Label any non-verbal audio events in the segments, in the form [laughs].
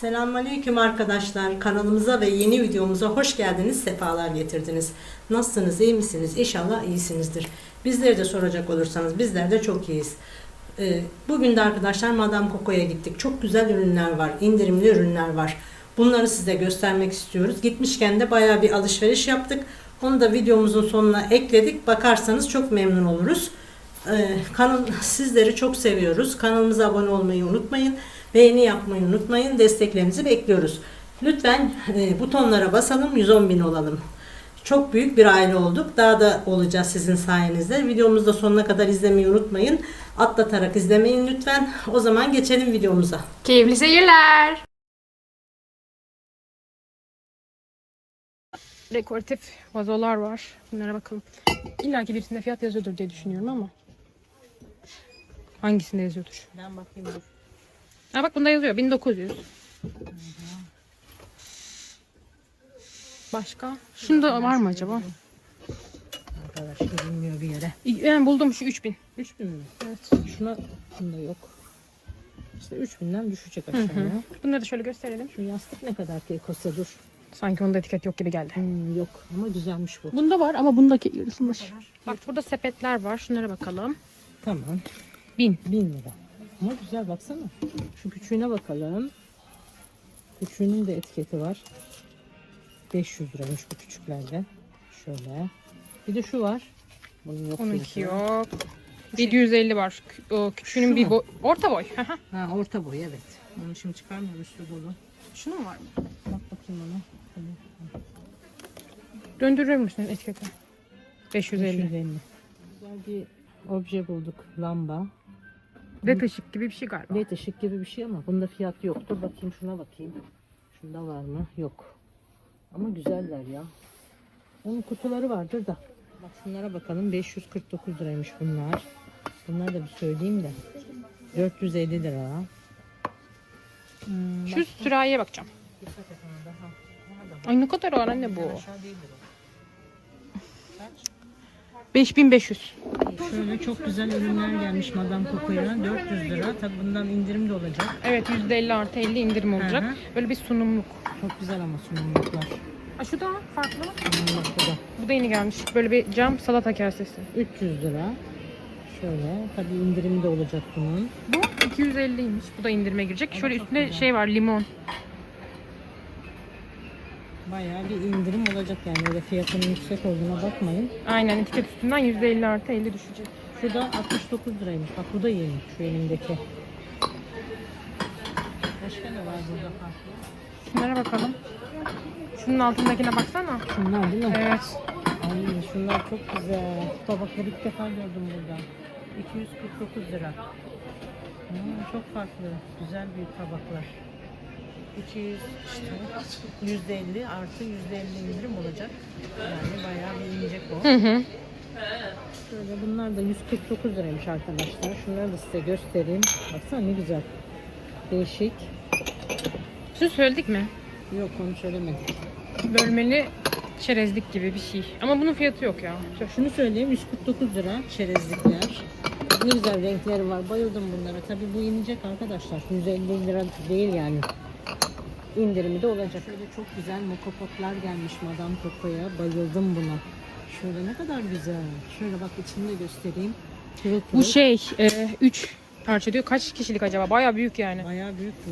Selamünaleyküm arkadaşlar. Kanalımıza ve yeni videomuza hoş geldiniz, sefalar getirdiniz. Nasılsınız, iyi misiniz? İnşallah iyisinizdir. Bizleri de soracak olursanız bizler de çok iyiyiz. Ee, Bugün de arkadaşlar Madame Coco'ya gittik. Çok güzel ürünler var, indirimli ürünler var. Bunları size göstermek istiyoruz. Gitmişken de bayağı bir alışveriş yaptık. Onu da videomuzun sonuna ekledik. Bakarsanız çok memnun oluruz. Ee, kanal [laughs] sizleri çok seviyoruz. Kanalımıza abone olmayı unutmayın. Beğeni yapmayı unutmayın. Desteklerinizi bekliyoruz. Lütfen e, butonlara basalım. 110 bin olalım. Çok büyük bir aile olduk. Daha da olacağız sizin sayenizde. Videomuzu da sonuna kadar izlemeyi unutmayın. Atlatarak izlemeyin lütfen. O zaman geçelim videomuza. Keyifli seyirler. Dekoratif vazolar var. Bunlara bakalım. İlla ki birisinde fiyat yazıyordur diye düşünüyorum ama. Hangisinde yazıyordur? Ben bakayım. Ha bak bunda yazıyor 1900. Başka? Şunda var mı acaba? Arkadaşlar bilmiyor bir yere. Ben buldum şu 3000. 3000 mi? Evet. Şuna bunda yok. İşte 3000'den düşecek aşağıya. Bunları da şöyle gösterelim. Şu yastık ne kadar ki Kosta dur. Sanki onda etiket yok gibi geldi. Hmm, yok ama güzelmiş bu. Bunda var ama bundaki yırtılmış. Bak burada sepetler var. Şunlara bakalım. Tamam. 1000. 1000 lira. Ama güzel baksana. Şu küçüğüne bakalım. Küçüğünün de etiketi var. 500 liraymış bu küçüklerde. Şöyle. Bir de şu var. Bunun yok. Onunki fiyatı. yok. 750 var. Kü- O küçüğünün Şu bir mu? boy. Orta boy. Ha orta boy evet. Onu şimdi çıkarmıyorum üstü dolu. Şunu mu var mı? Bak bakayım ona. Döndürür müsün etiketi? 550. 550. Güzel bir obje bulduk. Lamba. Led ışık gibi bir şey galiba. LED ışık gibi bir şey ama bunda fiyat yoktur. Bakayım şuna bakayım. Şunda var mı? Yok. Ama güzeller ya. Onun kutuları vardır da. Bak şunlara bakalım. 549 liraymış bunlar. Bunları da bir söyleyeyim de. 450 lira. Hmm, Şu sürahiye bakacağım. Ay ne kadar var anne bu. Aşağı değildir o. 5500. Şöyle çok güzel ürünler gelmiş Madame Coco'ya. 400 lira. Tabi bundan indirim de olacak. Evet %50 artı 50 indirim olacak. Hı hı. Böyle bir sunumluk. Çok güzel ama sunumluklar. Aa, şu da farklı. Bak bu da. Bu da yeni gelmiş. Böyle bir cam salata kasesi. 300 lira. Şöyle. Tabii indirimi de olacak bunun. Bu 250'ymiş. Bu da indirime girecek. Şöyle çok üstünde güzel. şey var limon. Bayağı bir indirim olacak yani öyle fiyatının yüksek olduğuna bakmayın. Aynen etiket üstünden %50 artı 50 düşecek. Şu da 69 liraymış. Bak bu da yeni şu elimdeki. Başka ne var burada farklı? Şunlara bakalım. Şunun altındakine baksana. Şunlar değil mi? Evet. Ay şunlar çok güzel. Bu tabakları ilk defa gördüm burada. 249 lira. Hmm, çok farklı. Güzel büyük tabaklar. 200 işte %50 artı %50 indirim olacak. Yani bayağı bir inecek o. Hı hı. Şöyle bunlar da 149 liraymış arkadaşlar. Şunları da size göstereyim. Baksana ne güzel. Değişik. Şunu söyledik mi? Yok onu söylemedik. Bölmeli çerezlik gibi bir şey. Ama bunun fiyatı yok ya. Şunu söyleyeyim 149 lira çerezlikler. Ne güzel renkleri var. Bayıldım bunlara. Tabii bu inecek arkadaşlar. 150 lira değil yani. İndirimi de olacak. Şöyle çok güzel mokopotlar gelmiş Madame Coco'ya. Bayıldım buna. Şöyle ne kadar güzel. Şöyle bak içini de göstereyim. Pırıl. Bu şey 3 parça diyor. Kaç kişilik acaba? Baya büyük yani. Bayağı büyük bu.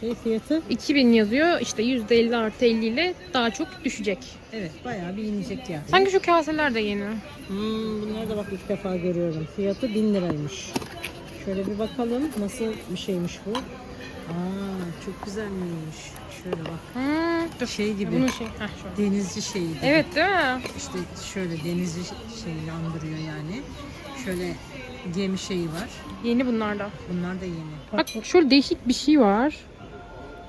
Şey fiyatı 2000 yazıyor. İşte %50 artı 50 ile daha çok düşecek. evet bayağı bir inecek yani. Sanki şu kaseler de yeni. Hmm, bunları da bak ilk defa görüyorum. Fiyatı 1000 liraymış. Şöyle bir bakalım nasıl bir şeymiş bu. Aa çok güzelmiş. Şöyle bak. Hmm, dur. Şey gibi. Bunun şey. Heh, şöyle. Denizci şeyi gibi. Evet değil mi? İşte şöyle denizci şeyi andırıyor yani. Şöyle gemi şeyi var. Yeni bunlarda. Bunlar da yeni. Bak şöyle değişik bir şey var.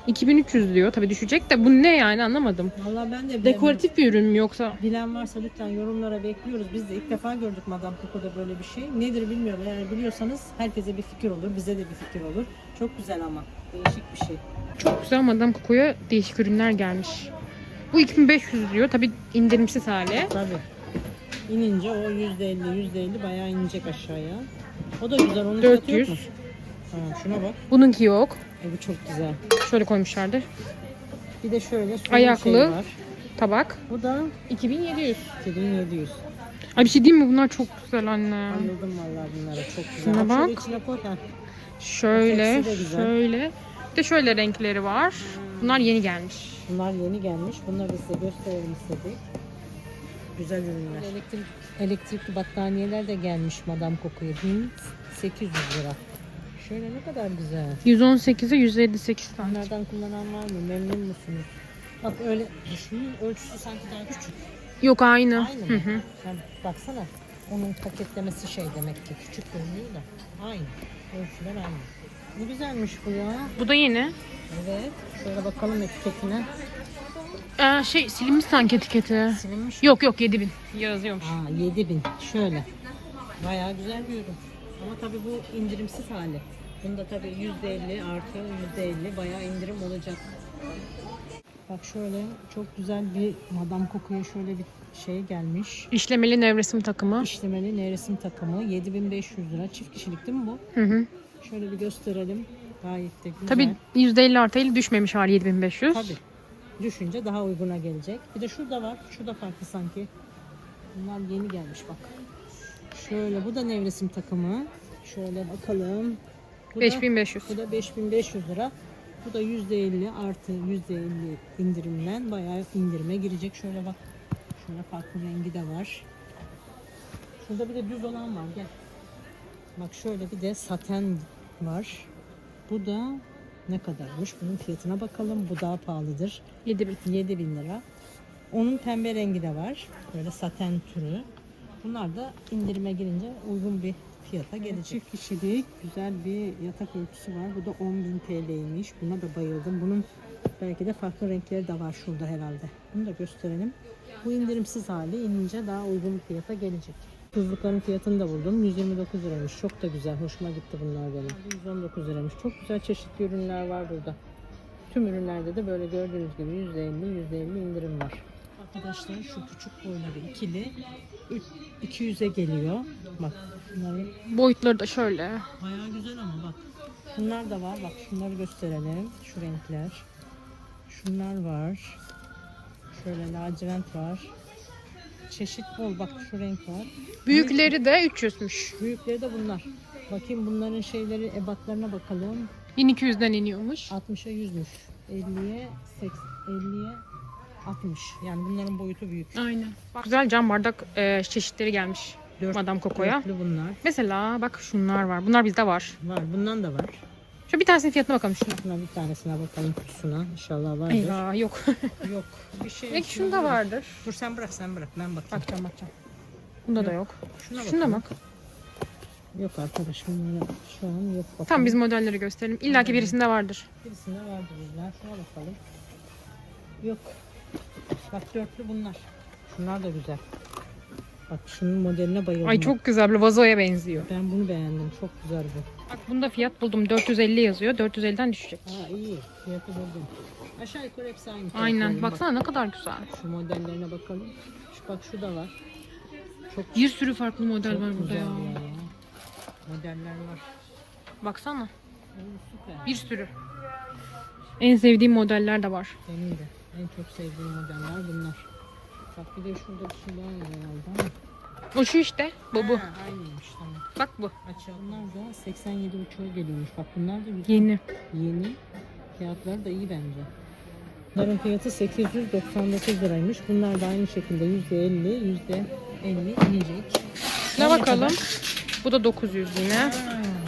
2300 diyor. Tabii düşecek de bu ne yani anlamadım. Vallahi ben de. Dekoratif bir ürün mü yoksa? Bilen varsa lütfen yorumlara bekliyoruz. Biz de ilk defa gördük Madame Coco'da böyle bir şey. Nedir bilmiyorum. Eğer biliyorsanız herkese bir fikir olur. Bize de bir fikir olur. Çok güzel ama. Değişik bir şey. Çok güzel Madame Coco'ya değişik ürünler gelmiş. Bu 2500 diyor. Tabii indirimsiz hali. Tabii. İnince o yüzde elli, yüzde elli bayağı inecek aşağıya. O da güzel. Onun fiyatı yok 400. mu? Ha, şuna bak. Bununki yok. E, bu çok güzel. Şöyle koymuşlardı. Bir de şöyle sunum Ayaklı. şeyi var. Tabak. Bu da 2700. 2700. Ay bir şey diyeyim mi? Bunlar çok güzel anne. Bayıldım vallahi bunlara çok güzel. Şuna Şöyle bak. içine koy. ha. Şöyle, şöyle. Bir de şöyle renkleri var. Bunlar yeni gelmiş. Bunlar yeni gelmiş. Bunları da size gösterelim istedik. Güzel ürünler. Elektrik, elektrikli battaniyeler de gelmiş Madame Coco'ya. 1800 lira. Şöyle ne kadar güzel. 118'e 158 tane. Bunlardan kullanan var mı? Memnun musunuz? Bak öyle şunun ölçüsü sanki daha küçük. Yok aynı. Aynı Hı mı? hı. Ha, baksana. Onun paketlemesi şey demek ki küçük görünüyor da. Aynı. Ölçüler aynı. Ne güzelmiş bu ya. Bu da yeni. Evet. Şöyle bakalım etiketine. Ee, şey silinmiş sanki etiketi. Silinmiş. Yok yok 7000 yazıyormuş. Aa 7000. Şöyle. Bayağı güzel bir ürün. Ama tabii bu indirimsiz hali. Bunda tabii %50 artı %50 bayağı indirim olacak. Bak şöyle çok güzel bir Madame Coco'ya şöyle bir şey gelmiş. İşlemeli nevresim takımı. İşlemeli nevresim takımı 7500 lira. Çift kişilik değil mi bu? Hı hı. Şöyle bir gösterelim. Gayet de güzel. Tabii %50 artı 50 düşmemiş hali 7500. Tabii. Düşünce daha uyguna gelecek. Bir de şurada var. Şurada farklı sanki. Bunlar yeni gelmiş bak. Şöyle bu da nevresim takımı. Şöyle bakalım. Bu da, 5500. bu da 5500 lira. Bu da %50 artı %50 indirimden bayağı indirime girecek. Şöyle bak. Şöyle farklı rengi de var. Şurada bir de düz olan var. Gel. Bak şöyle bir de saten var. Bu da ne kadarmış? Bunun fiyatına bakalım. Bu daha pahalıdır. 7000. 7000 lira. Onun pembe rengi de var. Böyle saten türü. Bunlar da indirime girince uygun bir fiyata gelecek. Çift kişilik güzel bir yatak örtüsü var. Bu da 10.000 TL'ymiş. Buna da bayıldım. Bunun belki de farklı renkleri de var şurada herhalde. Bunu da gösterelim. Bu indirimsiz hali inince daha uygun bir fiyata gelecek. Tuzlukların fiyatını da buldum. 129 liraymış. Çok da güzel. Hoşuma gitti bunlar benim. 119 liraymış. Çok güzel çeşitli ürünler var burada. Tüm ürünlerde de böyle gördüğünüz gibi %50 %50 indirim var. Arkadaşlar şu küçük boyları ikili üç- 200'e geliyor. Bak bunların Boyutları da şöyle. bayağı güzel ama bak. Şunlar da var. Bak şunları gösterelim. Şu renkler. Şunlar var. Şöyle lacivert var. Çeşit bol. Bak şu renk var. Büyükleri de 300'müş. Büyükleri de bunlar. Bakayım bunların şeyleri ebatlarına bakalım. 1200'den iniyormuş. 60'a 100'müş. 50'ye 80, 50'ye 60. Yani bunların boyutu büyük. Aynen. Bak güzel cam bardak e, çeşitleri gelmiş. Dört- Madame Coco'ya. Dörtlü bunlar. Mesela bak şunlar var. Bunlar bizde var. Var. Bundan da var. Şu bir tanesinin fiyatına bakalım şuna. Bir tanesine bakalım kutusuna. İnşallah vardır. Eyvah yok. [laughs] Yok. Bir şey. Belki şunda vardır. Dur sen bırak sen bırak. Ben bakayım. Bakacağım bakacağım. Bunda da yok. Şuna Şuna bak. Yok arkadaş bunlara şu an yok. Bakalım. Tam biz modelleri gösterelim. İlla ki birisinde vardır. Birisinde vardır bizler. Şuna bakalım. Yok. Bak dörtlü bunlar. Şunlar da güzel. Bak şunun modeline bayıldım. Ay çok güzel. Böyle vazoya benziyor. Ben bunu beğendim. Çok güzel bu. Bak bunda fiyat buldum. 450 yazıyor. 450'den düşecek. Aa iyi. Fiyatı buldum. Aşağı yukarı hepsi aynı. Aynen. fiyatların. Bak, Baksana ne kadar güzel. şu modellerine bakalım. Şu, bak şu da var. Çok Bir sürü farklı model çok var burada ya. ya. Modeller var. Baksana. Oo, süper. Bir sürü. En sevdiğim modeller de var. Benim de en çok sevdiğim modeller bunlar. Bak bir de şurada bir şey daha var herhalde ama. O şu işte. Bu bu. Ha, aynıymış tamam. Bak bu. Açalım. Bunlar da 87 uçuğa geliyormuş. Bak bunlar da güzel. Yeni. Yeni. Fiyatları da iyi bence. Bunların fiyatı 899 liraymış. Bunlar da aynı şekilde %50, %50 inecek. Ne bakalım? kadar? Bu da 900 yine. Ha,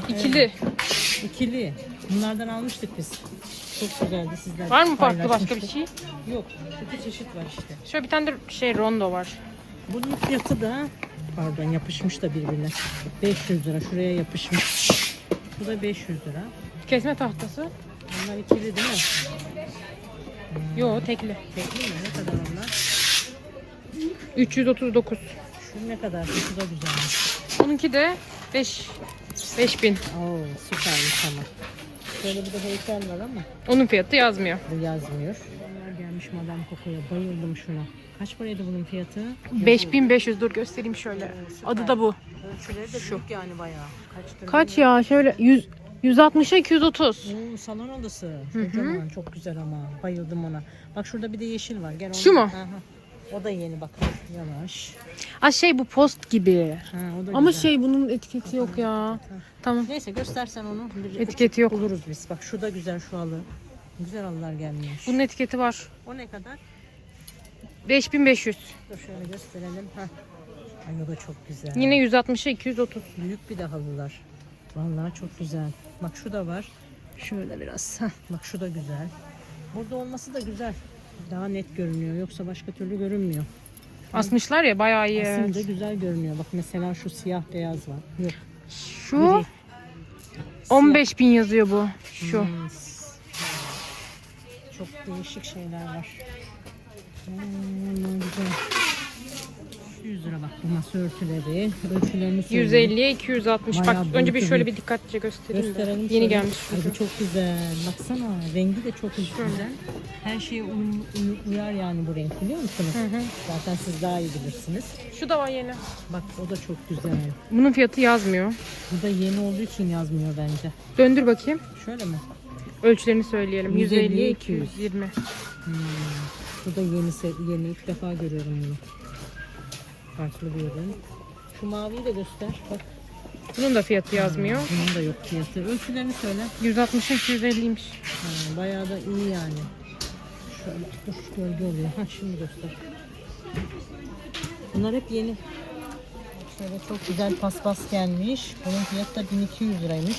İkili. evet, İkili. Bunlardan almıştık biz. Çok güzeldi sizler. Var mı farklı başka bir şey? Yok. İki çeşit var işte. Şöyle bir tane de şey rondo var. Bunun fiyatı da pardon yapışmış da birbirine. 500 lira. Şuraya yapışmış. Bu da 500 lira. Kesme tahtası. Bunlar ikili değil mi? Yo tekli. Tekli mi? Ne kadar onlar? 339. Şu ne kadar? Şu da güzelmiş. Onunki de 5 5000. Oo süpermiş ama. Şöyle bir de heykel var ama Onun fiyatı yazmıyor. bu yazmıyor. Bunlar gelmiş Madame Coco'ya. Bayıldım şuna. Kaç paraydı bunun fiyatı? 5500 dur göstereyim şöyle. Adı da bu. Ölçüleri de büyük yani bayağı. Kaçtır Kaç ya şöyle 100 160'a 230. Oo, salon odası. Kocaman, çok güzel ama. Bayıldım ona. Bak şurada bir de yeşil var. Gel onu- Şu mu? Aha. O da yeni bak. Yavaş. Aa şey bu post gibi. Ha, o da Ama güzel. şey bunun etiketi yok ya. Tamam. Neyse göstersen onu. Bir Etiketi yok. Buluruz biz. Bak şu da güzel şu halı. Güzel halılar gelmiş. Bunun etiketi var. O ne kadar? 5500. Dur şöyle gösterelim. Heh. Ay o da çok güzel. Yine 160'a 230. Büyük bir de halılar. Vallahi çok güzel. Bak şu da var. Şöyle biraz. Heh, bak şu da güzel. Burada olması da güzel. Daha net görünüyor. Yoksa başka türlü görünmüyor. Asmışlar ya bayağı iyi. Aslında evet. güzel görünüyor. Bak mesela şu siyah beyaz var. Yok. Şu gri. 15 bin yazıyor bu. Şu. Hmm. Çok değişik şeyler var. Hmm, güzel. 100 lira bak bu masa örtüleri. Ölçülerini söyleyeyim. 150'ye 260. Bak önce bir boyutu şöyle büyük. bir dikkatlice göstereyim. de. Gösterelim. Yeni şöyle. gelmiş. Ay, çünkü. bu çok güzel. Baksana rengi de çok güzel. Her şeye uyum, uyu- uyar yani bu renk biliyor musunuz? Zaten siz daha iyi bilirsiniz. Şu da var yeni. Bak o da çok güzel. Bunun fiyatı yazmıyor. Bu da yeni olduğu için yazmıyor bence. Döndür bakayım. Şöyle mi? Ölçülerini söyleyelim. 150'ye 150'ye 220. Hmm. Bu da yeni, se- yeni ilk defa görüyorum bunu. Farklı bir ürün. Şu maviyi de göster. Bak Bunun da fiyatı yazmıyor. bunun da yok fiyatı. Ölçülerini söyle. 160'a 250'ymiş. Ha, bayağı da iyi yani. Şöyle dur gölge oluyor. Ha şimdi göster. Bunlar hep yeni. Şöyle çok güzel paspas gelmiş. Bunun fiyatı da 1200 liraymış.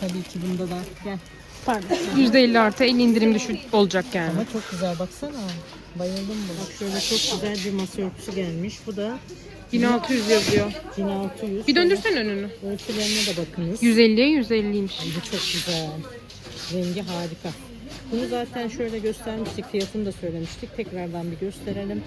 Tabii ki bunda da gel. Pardon. %50 artı 50 indirim düşük olacak yani. Ama çok güzel baksana. Bayıldım buna. Bak şöyle çok güzel bir masa örtüsü gelmiş. Bu da 1600 yazıyor. 1600. Bir döndürsen önünü. Ölçülerine de bakınız. 150'ye 150'ymiş. Ay, Bu çok güzel. Rengi harika. Bunu zaten şöyle göstermiştik. Fiyatını da söylemiştik. Tekrardan bir gösterelim.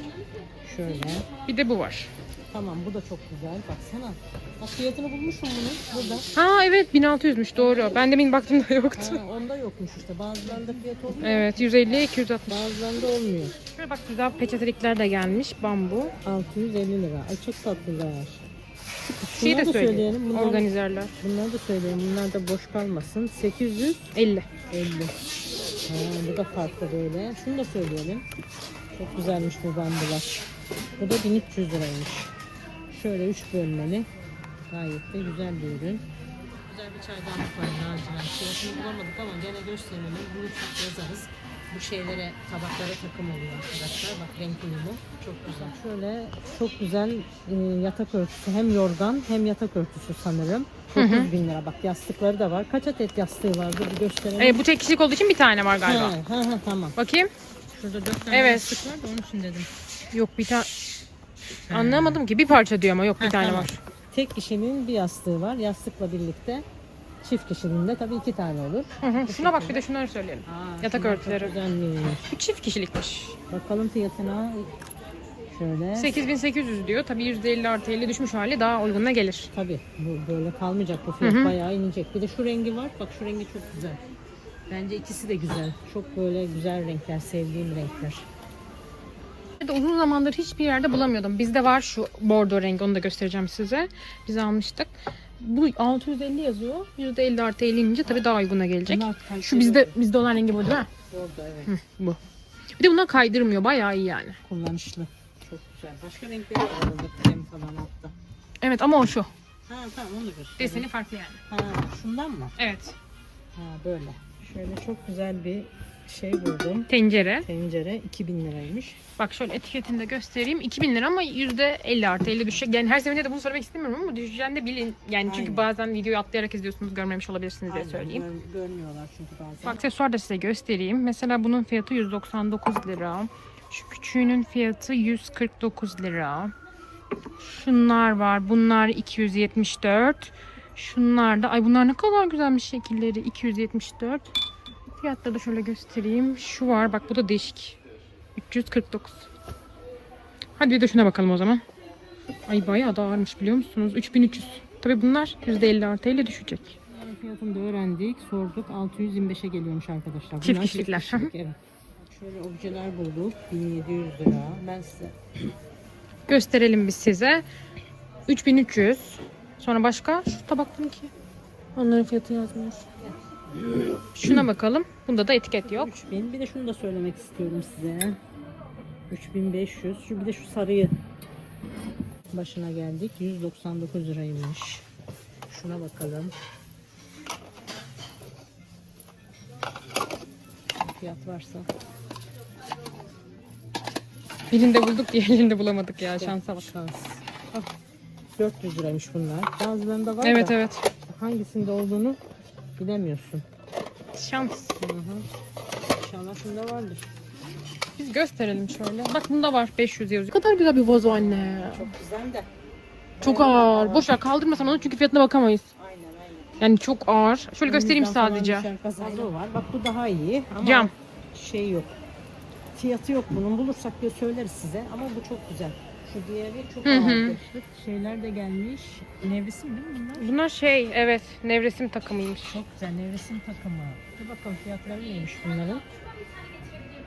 Şöyle. Bir de bu var. Tamam bu da çok güzel. Baksana. Bak fiyatını bulmuşum bunun. Burada. Ha evet 1600'müş doğru. Ben demin baktığımda [laughs] yoktu. Ha, onda yokmuş işte. Bazılarında fiyat oluyor. Evet 150'ye 260. Bazılarında olmuyor. Şöyle bak güzel peçetelikler de gelmiş. Bambu. 650 lira. Ay çok tatlılar. Şeyi de da söyleyelim. Bunlar, Organizerler. bunları da söyleyelim. Bunlar da boş kalmasın. 850. 50. Bu da farklı böyle. Şunu da söyleyelim. Çok güzelmiş bu bambular. Bu da 1300 liraymış. Şöyle 3 bölmeli. Gayet de güzel bir ürün. Güzel bir çaydanlık var. Fiyatını bulamadık ama gene gösterelim. Bunu yazarız. Bu şeylere, tabaklara takım oluyor arkadaşlar. Bak renk uyumu. Çok güzel. Şöyle çok güzel e, yatak örtüsü. Hem yorgan hem yatak örtüsü sanırım. 9 bin lira. Bak yastıkları da var. Kaç adet yastığı vardı bir gösterelim. E, bu tek kişilik olduğu için bir tane var galiba. Ha, ha, ha, tamam. Bakayım. Şurada dört tane Evet. yastık var da onun için dedim. Yok bir tane. Anlamadım ki. Bir parça diyor ama yok bir Ha, tane tamam. var. Tek kişinin bir yastığı var. Yastıkla birlikte çift kişinin de tabii iki tane olur. Hı hı. Şuna bak bir de şunları söyleyelim. Aa, Yatak şunlar örtüleri. Çok güzelmiş. Bu çift kişilikmiş. Bakalım fiyatına. Şöyle. 8800 diyor. Tabii %50 artı 50 düşmüş hali daha uygununa gelir. Tabii bu böyle kalmayacak bu fiyat Hı hı. bayağı inecek. Bir de şu rengi var. Bak şu rengi çok güzel. Bence ikisi de güzel. Çok böyle güzel renkler, sevdiğim renkler. Bir de uzun zamandır hiçbir yerde bulamıyordum. Bizde var şu bordo rengi onu da göstereceğim size. Biz almıştık. Bu 650 yazıyor. %50 artı 50 inince tabii daha uyguna gelecek. Şu bizde bizde olan rengi bu değil mi? Orada evet. Hı, bu. Bir de bunlar kaydırmıyor. Bayağı iyi yani. Kullanışlı. Çok güzel. Başka renkleri var orada krem falan altta. Evet ama o şu. Ha tamam onu göster. Deseni farklı yani. Ha şundan mı? Evet. Ha böyle. Şöyle çok güzel bir şey buldum. Tencere. Tencere 2000 liraymış. Bak şöyle etiketini de göstereyim. 2000 lira ama %50 artı 50 düşecek. Yani her seferinde de bunu söylemek istemiyorum ama düşeceğini de bilin. Yani çünkü Aynen. bazen videoyu atlayarak izliyorsunuz görmemiş olabilirsiniz diye Aynen, söyleyeyim. gör- görmüyorlar çünkü bazen. Bak aksesuar da size göstereyim. Mesela bunun fiyatı 199 lira. Şu küçüğünün fiyatı 149 lira. Şunlar var. Bunlar 274. Şunlar da ay bunlar ne kadar güzelmiş şekilleri. 274. Fiyatları da şöyle göstereyim. Şu var. Bak bu da değişik. 349. Hadi bir de şuna bakalım o zaman. Ay bayağı da ağırmış biliyor musunuz? 3300. Tabii bunlar %50 artı 50 düşecek. Bunların fiyatını da öğrendik, sorduk. 625'e geliyormuş arkadaşlar. Çift Bunlar kişilikler. kişilik, evet. Şöyle objeler bulduk. 1700 lira. Ben size gösterelim biz size. 3300. Sonra başka şu tabakların ki. Onların fiyatı yazmıyor. Şuna bakalım. Bunda da etiket yok. 3000. Bir de şunu da söylemek istiyorum size. 3500. Şu bir de şu sarıyı başına geldik. 199 liraymış. Şuna bakalım. Fiyat varsa. Birinde bulduk diğerinde bulamadık ya. Şansa bak. Şans. Ah, 400 liraymış bunlar. Bazılarında var Evet da evet. hangisinde olduğunu bilemiyorsun. Şans. Hı hı. İnşallah şunda vardır. Biz gösterelim şöyle. Bak bunda var 500 yazıyor. Ne kadar güzel bir vazo anne. Çok güzel de. Çok ağır. Boş ver kaldırmasan onu çünkü fiyatına bakamayız. Aynen aynen. Yani çok ağır. Şöyle göstereyim Önümüzden falan sadece. kazazo var. Bak bu daha iyi ama Cam. şey yok. Fiyatı yok bunun. Bulursak diye söyleriz size ama bu çok güzel. Şu diğeri çok Hı. Şeyler de gelmiş. Nevresim değil mi bunlar? Bunlar şey evet nevresim takımıymış. Çok güzel. Nevresim takımı. Bir bakalım fiyatları neymiş bunların.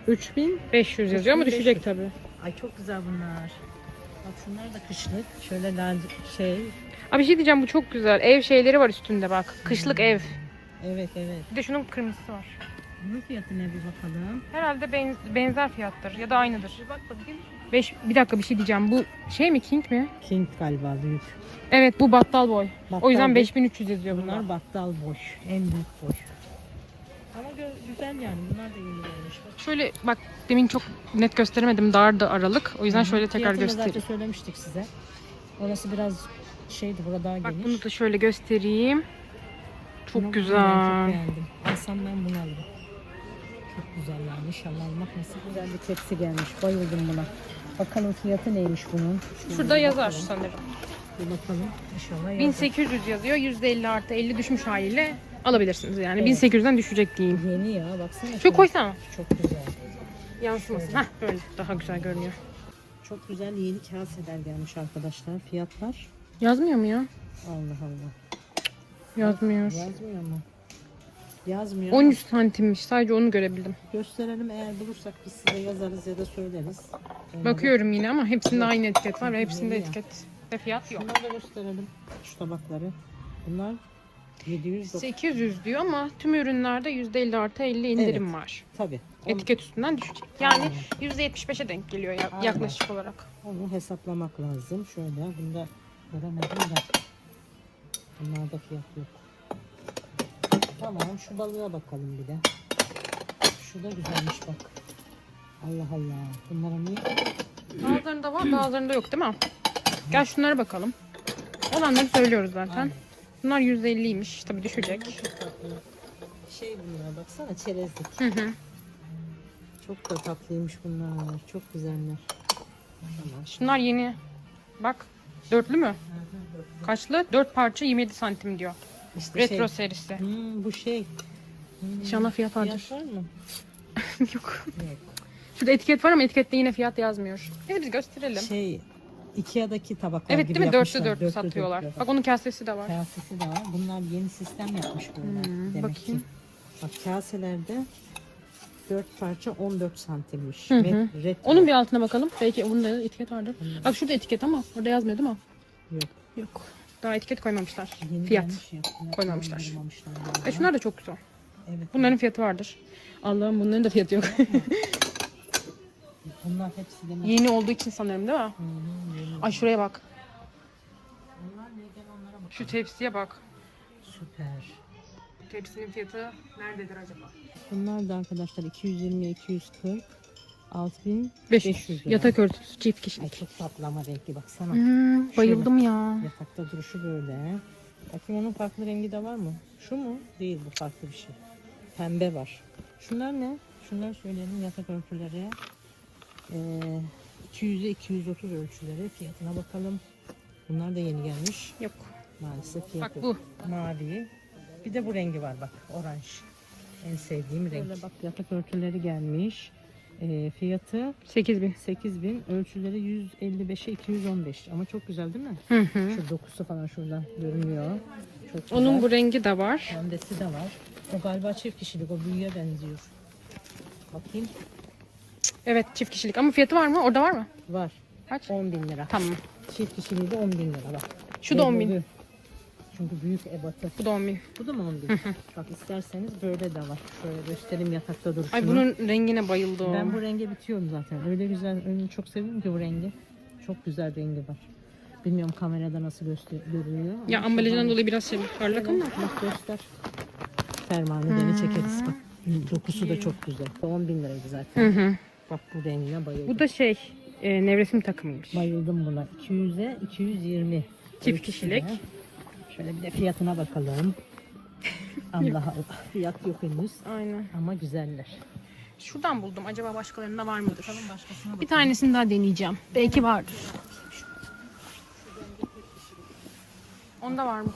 3000. 500 yazıyor ama 3500. düşecek tabii. Ay çok güzel bunlar. Bak şunlar da kışlık. Şöyle daha şey. Abi bir şey diyeceğim bu çok güzel. Ev şeyleri var üstünde bak. Kışlık ev. Evet evet. Bir de şunun kırmızısı var. Bunun fiyatı ne bir bakalım. Herhalde ben- benzer fiyattır ya da aynıdır. Bir bak bakayım. Beş, bir dakika bir şey diyeceğim. Bu şey mi King mi? King galiba büyük. Evet bu battal boy. Battal o yüzden boy. 5300 yazıyor bunlar. Bunlar battal boş. En büyük boş. Ama güzel yani. Bunlar da yeni gelmiş. Bak. Şöyle bak demin çok net gösteremedim. Dardı aralık. O yüzden şöyle tekrar Fiyatını göstereyim. zaten söylemiştik size. Orası biraz şeydi. Burada daha Bak geniş. bunu da şöyle göstereyim. Çok Bunu Ben güzel. çok beğendim. Alsam ben bunu alırım. Çok güzel yani. İnşallah almak nasıl güzel bir tepsi gelmiş. Bayıldım buna. Bakalım fiyatı neymiş bunun. Şöyle Şurada bir yazar bakalım. sanırım. Bir bakalım. İnşallah yazar. 1800 yazıyor. %50 artı 50 düşmüş haliyle alabilirsiniz yani. Evet. 1800'den düşecek diyeyim. Yeni ya baksana. Şu şuna. koysana. Çok güzel. Yansımasın. Heh böyle daha güzel görünüyor. Çok güzel yeni kaseler gelmiş arkadaşlar. Fiyatlar. Yazmıyor mu ya? Allah Allah. Yazmıyor. Yazmıyor mu? Yazmıyor. 13 santimmiş. Sadece onu görebildim. Gösterelim eğer bulursak biz size yazarız ya da söyleriz. Olmadı. Bakıyorum yine ama hepsinde aynı etiket var ve hepsinde ya. etiket ve fiyat yok. Şunları da gösterelim. Şu tabakları. Bunlar 700 800 diyor ama tüm ürünlerde %50 artı 50 indirim var. Tabii. Onu, Etiket üstünden düşecek. Yani Aynen. %75'e denk geliyor ya- Aynen. yaklaşık olarak. onu hesaplamak lazım. Şöyle bunda göremedim de. Bunlarda fiyat yok. Tamam şu balığa bakalım bir de. Şu da güzelmiş bak. Allah Allah. Bunlara niye? Bazılarında var bazılarında yok değil mi? Gel şunlara bakalım. Olanları söylüyoruz zaten. Aynen. Bunlar %50'ymiş. Tabii düşecek. Çok tatlı. Şey bunlar baksana çerezlik. Hı hı. Çok da tatlıymış bunlar. Çok güzeller. Tamam. Şunlar yeni. Bak. Dörtlü mü? Kaçlı? Dört parça 27 santim diyor. İşte Retro şey. serisi. Hmm, bu şey. Hmm, İnşallah fiyat vardır. Fiyat var mı? [laughs] Yok. Yok. Şurada etiket var ama etikette yine fiyat yazmıyor. Neyse biz gösterelim. Şey Ikea'daki tabaklar evet gibi değil mi? Dörtlü dörtlü satıyorlar. dörtlü. Bak onun kasesi de var. Kasesi de var. Bunlar yeni sistem yapmış böyle. Hmm, demek bakayım. ki. Bak kaselerde 4 parça 14 santimmiş. Hı hı. Retro. Onun bir altına bakalım. Belki bunda da etiket vardır. Bak şurada etiket ama orada yazmıyor değil mi? Yok. Yok. Daha etiket koymamışlar. Yeni Fiyat. gelmiş ya. Fiyat koymamışlar. koymamışlar galiba. E şunlar da çok güzel. Evet. Bunların fiyatı vardır. Allah'ım bunların da fiyatı yok. [laughs] Bunlar hepsi demek. Yeni olduğu için sanırım değil mi? Hı hı, yeni. Ay şuraya bak. Bunlar ne gel onlara bak. Şu tepsiye bak. Süper. Tepsinin fiyatı nerededir acaba? Bunlar da arkadaşlar 220 240 6500 500. lira. Yatak örtüsü çift Ay kişilik. çok tatlı ama renkli baksana. Hmm, bayıldım ya. Yatakta duruşu böyle. Bakayım onun farklı rengi de var mı? Şu mu? Değil bu farklı bir şey. Pembe var. Şunlar ne? Şunlar söyleyelim yatak örtüleri. Ee, 200'e 230 ölçüleri. Fiyatına bakalım. Bunlar da yeni gelmiş. Yok. Maalesef fiyat Bak yok. bu. Mavi. Bir de bu rengi var bak. Oranj. En sevdiğim renk. Böyle bak yatak örtüleri gelmiş. Ee, fiyatı 8000. 8000. Ölçüleri 155'e 215. Ama çok güzel değil mi? Hı hı. Şu dokusu falan şuradan görünüyor. Çok güzel. Onun bu rengi de var. pembesi de var. O galiba çift kişilik. O büyüye benziyor. Bakayım. Evet çift kişilik ama fiyatı var mı? Orada var mı? Var. Kaç? 10 bin lira. Tamam. Çift kişiliği de 10 bin lira bak. Şu da 10 bin. Çünkü büyük ebatı. Bu da 10 bin. Bu da mı 11? Bak isterseniz böyle de var. Şöyle göstereyim yatakta duruşunu. Ay bunun rengine bayıldım. Ben bu renge bitiyorum zaten. Öyle güzel, öyle çok seviyorum ki bu rengi. Çok güzel rengi var. Bilmiyorum kamerada nasıl göster görünüyor. ama Ya şu ambalajından an- dolayı biraz şey parlak ama. Bak göster. Fermanı geri çekeriz bak. Dokusu da çok güzel. 10 bin liraydı zaten. Hı hı. Bak bu rengine bayıldım. Bu da şey e, nevresim takımıymış. Bayıldım buna. 200'e 220. Çift kişilik. Şöyle bir de fiyatına bakalım. [laughs] Allah Allah. Fiyat yok henüz. Aynen. Ama güzeller. Şuradan buldum. Acaba başkalarında var mıdır? Bakalım başkasına Bir tanesini daha deneyeceğim. Belki vardır. Onda var mı?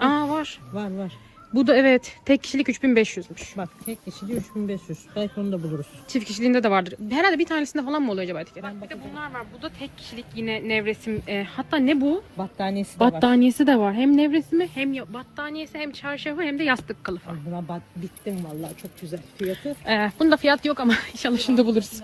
Aa var. Var var. Bu da evet. Tek kişilik 3500'müş. Bak tek kişiliği 3500. Belki onu da buluruz. Çift kişiliğinde de vardır. Herhalde bir tanesinde falan mı oluyor acaba etiket? Ben bir de bunlar var. Bu da tek kişilik yine nevresim. E, hatta ne bu? Battaniyesi de var. Battaniyesi de var. Hem nevresimi hem ya- battaniyesi hem çarşafı hem de yastık kılıfı. Ay, Buna bat, bittim vallahi çok güzel fiyatı. Ee, bunda fiyat yok ama [laughs] inşallah şunu da buluruz.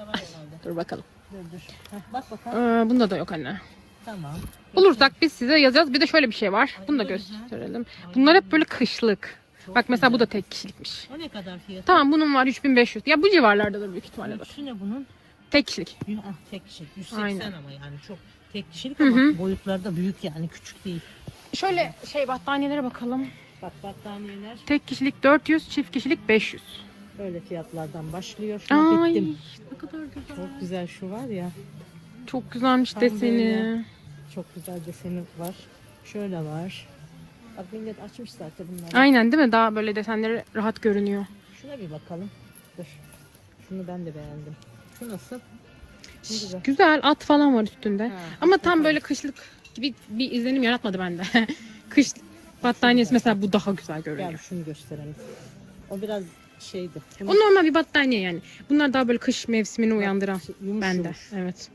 Dur bakalım. Dur dur. Heh, bak bakalım. Ee, bunda da yok anne. Tamam. Bulursak biz size yazacağız. Bir de şöyle bir şey var. Bunu da gösterelim. Bunlar hep böyle kışlık. Bak mesela bu da tek kişilikmiş. O ne kadar fiyatı? Tamam bunun var 3500. Ya bu civarlardadır büyük ihtimalle. Şu ne bunun? Tek kişilik. Ah, tek kişilik. 180 Aynen. ama yani çok tek kişilik ama hı. boyutları da büyük yani küçük değil. Şöyle şey battaniyelere bakalım. Bak battaniyeler Tek kişilik 400, çift kişilik 500. böyle fiyatlardan başlıyor. Şuna Ay bittim. ne kadar güzel. Çok güzel şu var ya. Çok güzelmiş Tam deseni. böyle. Çok güzel deseni var. Şöyle var. Bak millet açmış zaten bunları. Aynen değil mi? Daha böyle desenleri rahat görünüyor. Şuna bir bakalım. Dur. Şunu ben de beğendim. Şu nasıl? Ne güzel. Güzel at falan var üstünde. Ha, Ama tam böyle kışlık gibi bir izlenim yaratmadı bende. [laughs] Kış battaniyesi mesela bu daha güzel Gel görünüyor. şunu gösterelim. O biraz şeydi. O normal bir battaniye yani. Bunlar daha böyle kış mevsimini uyandıran Şey, yumuş bende. yumuş. Evet.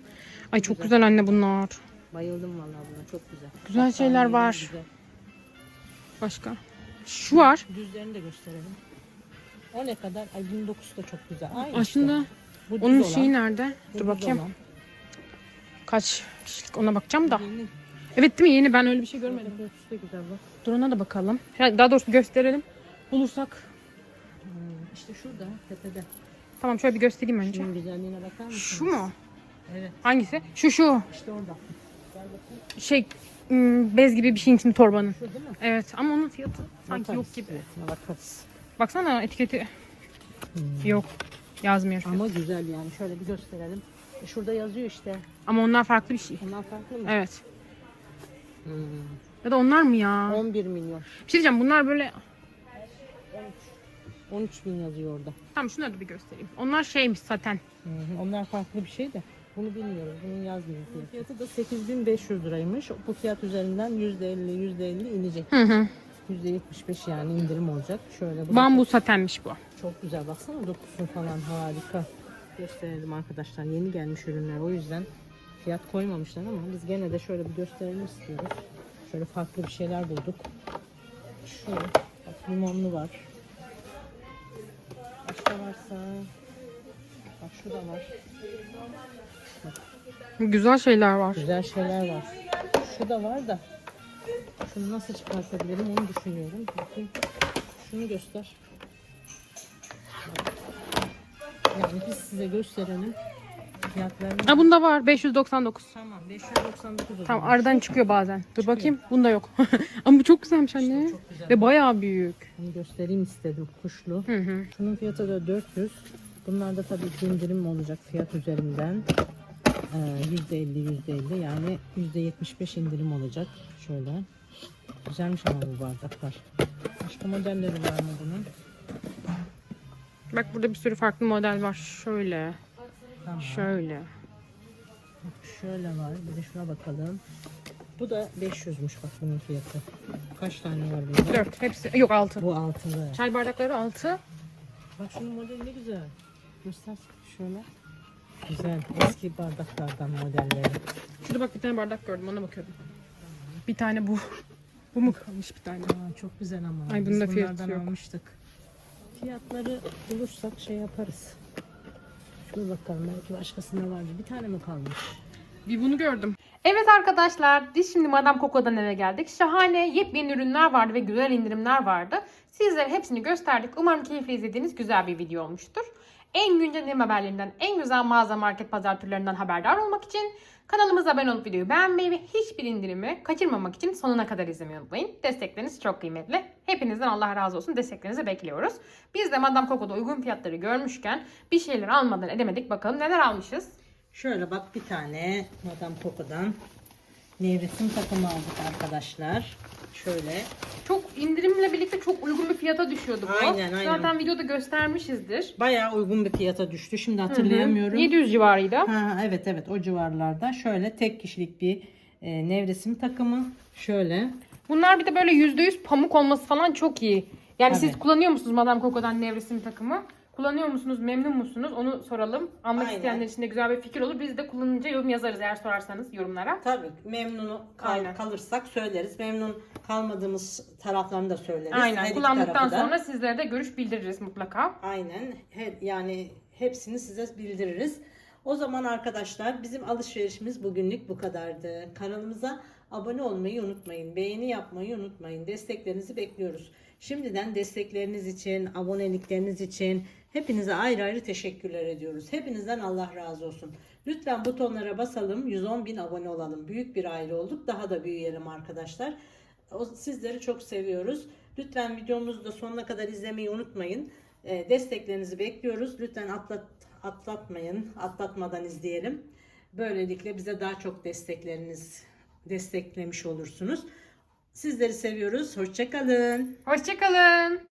Ay çok Güzel. güzel anne bunlar. Bayıldım vallahi buna çok güzel. Güzel şeyler Battaniyeler var. güzel. Başka. Şu var. Düzlerini de gösterelim. O ne kadar? Ay bunun dokusu da çok güzel. Aynı Aslında işte. Onun olan, şeyi nerede? Dur bakayım. olan. Kaç kişilik ona bakacağım da. Yeni. Evet değil mi? Yeni ben öyle bir şey görmedim. De güzel bak. Dur ona da bakalım. Ya Daha doğrusu gösterelim. Bulursak. Hmm, işte şurada tepede. Tamam şöyle bir göstereyim önce. Şunun güzelliğine bakar mısın? Şu mu? Evet. Hangisi? Şu şu. İşte orada. Şey hmm, bez gibi bir şeyin içinde torbanın. Şu değil mi? Evet ama onun fiyatı sanki Bakarız. yok gibi. Fiyatına bakarız. Baksana etiketi Hmm. yok. Yazmıyor. fiyat. Ama güzel yani. Şöyle bir gösterelim. E şurada yazıyor işte. Ama onlar farklı bir şey. Ondan farklı mı? Evet. Hmm. Ya da onlar mı ya? 11 milyon. Bir şey diyeceğim bunlar böyle 13 bin yazıyor orada. Tamam şunları da bir göstereyim. Onlar şeymiş zaten. Hı hı. Onlar farklı bir şey de. Bunu bilmiyoruz. Bunun yazmıyor fiyatı. Fiyatı da 8500 liraymış. Bu fiyat üzerinden %50 %50 inecek. Hı hı. %75 yani indirim olacak. Şöyle bu Bambu satenmiş bu. çok güzel. Baksana dokusu falan harika. Gösterelim arkadaşlar. Yeni gelmiş ürünler. O yüzden fiyat koymamışlar ama biz gene de şöyle bir gösterelim istiyoruz. Şöyle farklı bir şeyler bulduk. Şu bak limonlu var. Başka varsa bak şu da var. Güzel şeyler var. Güzel şeyler var. Şu da var da şunu nasıl çıkartabilirim onu düşünüyorum. Bakayım. Şunu göster. Yani biz size gösterelim. Fiyatlarını. Ha bunda var 599. Tamam 599 o Tamam zaman. aradan çıkıyor bazen. Dur bakayım. Bunda yok. [laughs] Ama bu çok güzelmiş anne. Çok güzel. Ve bayağı büyük. Bunu göstereyim istedim kuşlu. Hı hı. Şunun fiyatı da 400. Bunlarda tabii indirim olacak fiyat üzerinden. Ee, %50 %50 yani %75 indirim olacak. Şöyle. Güzelmiş ama bu bardaklar. Başka modelleri var mı bunun? Bak burada bir sürü farklı model var. Şöyle. Tamam. Şöyle. Şöyle var. Bir de şuna bakalım. Bu da 500'müş bak bunun fiyatı. Kaç tane var bunda? 4. Hepsi. Yok 6. Bu altılı. Çay bardakları 6. Bak şunun modeli ne güzel. Göster şöyle. Güzel. Eski bardaklardan modelleri. Şurada bak bir tane bardak gördüm. Ona bakıyordum. Bir tane bu. Bu mu kalmış bir tane? Aa, çok güzel ama. Ay, Biz bunda fiyatı bunlardan yok. almıştık. Fiyatları bulursak şey yaparız. Şuna bakalım belki başkasında vardı. Bir tane mi kalmış? Bir bunu gördüm. Evet arkadaşlar, biz şimdi Madame Coco'dan eve geldik. Şahane yepyeni ürünler vardı ve güzel indirimler vardı. Sizlere hepsini gösterdik. Umarım keyifli izlediğiniz güzel bir video olmuştur. En güncel haberlerinden, en güzel mağaza market pazar türlerinden haberdar olmak için kanalımıza abone olup videoyu beğenmeyi ve hiçbir indirimi kaçırmamak için sonuna kadar izlemeyi unutmayın. Destekleriniz çok kıymetli. Hepinizden Allah razı olsun. Desteklerinizi bekliyoruz. Biz de Madame Coco'da uygun fiyatları görmüşken bir şeyler almadan edemedik. Bakalım neler almışız. Şöyle bak bir tane Madame Coco'dan nevresim takımı aldık arkadaşlar. Şöyle Çok indirimle birlikte çok uygun bir fiyata düşüyordu bu. Aynen, aynen. Zaten videoda göstermişizdir. bayağı uygun bir fiyata düştü. Şimdi hatırlayamıyorum. 700 civarıydı. Ha, evet evet o civarlarda. Şöyle tek kişilik bir e, nevresim takımı. Şöyle. Bunlar bir de böyle %100 pamuk olması falan çok iyi. Yani siz Tabii. kullanıyor musunuz Madame Coco'dan nevresim takımı? Kullanıyor musunuz? Memnun musunuz? Onu soralım. Almak Aynen. isteyenler için de güzel bir fikir olur. Biz de kullanınca yorum yazarız eğer sorarsanız yorumlara. Tabii memnun kal- Aynen. kalırsak söyleriz. Memnun kalmadığımız taraflarını da söyleriz. Her Aynen. iki Kullandıktan sonra sizlere de görüş bildiririz mutlaka. Aynen. Her, yani hepsini size bildiririz. O zaman arkadaşlar bizim alışverişimiz bugünlük bu kadardı. Kanalımıza abone olmayı unutmayın. Beğeni yapmayı unutmayın. Desteklerinizi bekliyoruz. Şimdiden destekleriniz için, abonelikleriniz için hepinize ayrı ayrı teşekkürler ediyoruz. Hepinizden Allah razı olsun. Lütfen butonlara basalım. 110 bin abone olalım. Büyük bir aile olduk. Daha da büyüyelim arkadaşlar. Sizleri çok seviyoruz. Lütfen videomuzu da sonuna kadar izlemeyi unutmayın. E, desteklerinizi bekliyoruz. Lütfen atlat, atlatmayın. Atlatmadan izleyelim. Böylelikle bize daha çok destekleriniz desteklemiş olursunuz. Sizleri seviyoruz. Hoşçakalın. Hoşçakalın.